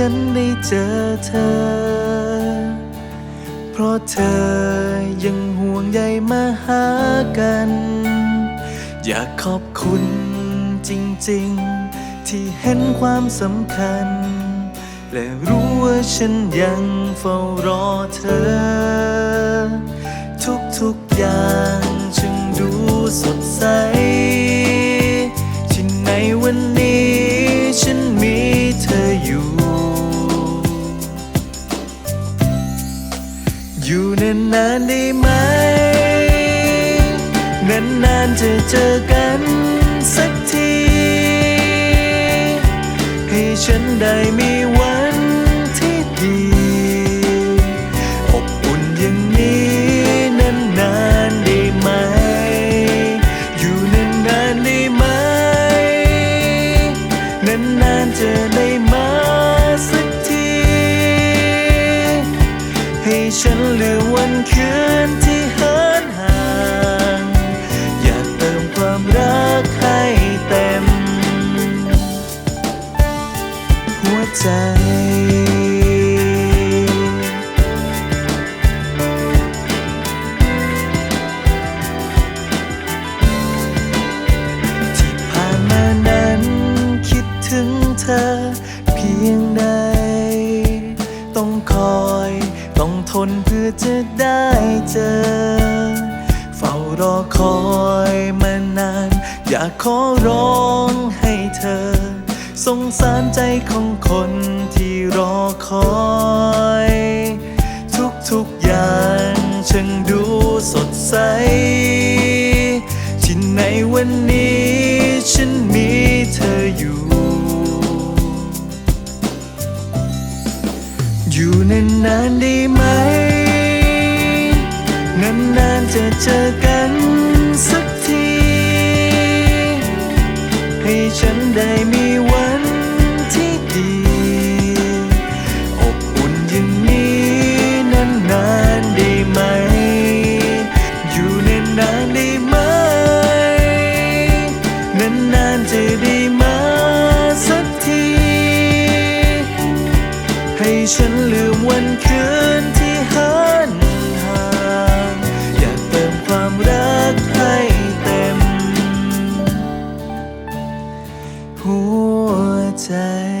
ฉันได้เจอเธอ เพราะเธอยังห่วงใยมาหากัน อยากขอบคุณจริงๆ ที่เห็นความสำคัญ และรู้ว่าฉันยังเฝ้ารอเธอ ทุกๆอย่าง นานๆได้ไหม นานๆจะเจอกันสักที ให้ฉันได้มี ฉันลืมวันคืนที่เหินห่าง อยากเติมความรักให้เต็ม หัวใจ นเพื่อจะได้เจอ เฝ้ารอคอยมานาน อยากขอร้องให้เธอ สงสารใจของคนที่รอคอย ทุกๆอย่างช่างดูสดใส ที่ในวันนี้ ฉันมีเธออยู่อยู่นานๆได้ไหม จะเจอกัน หัวใจ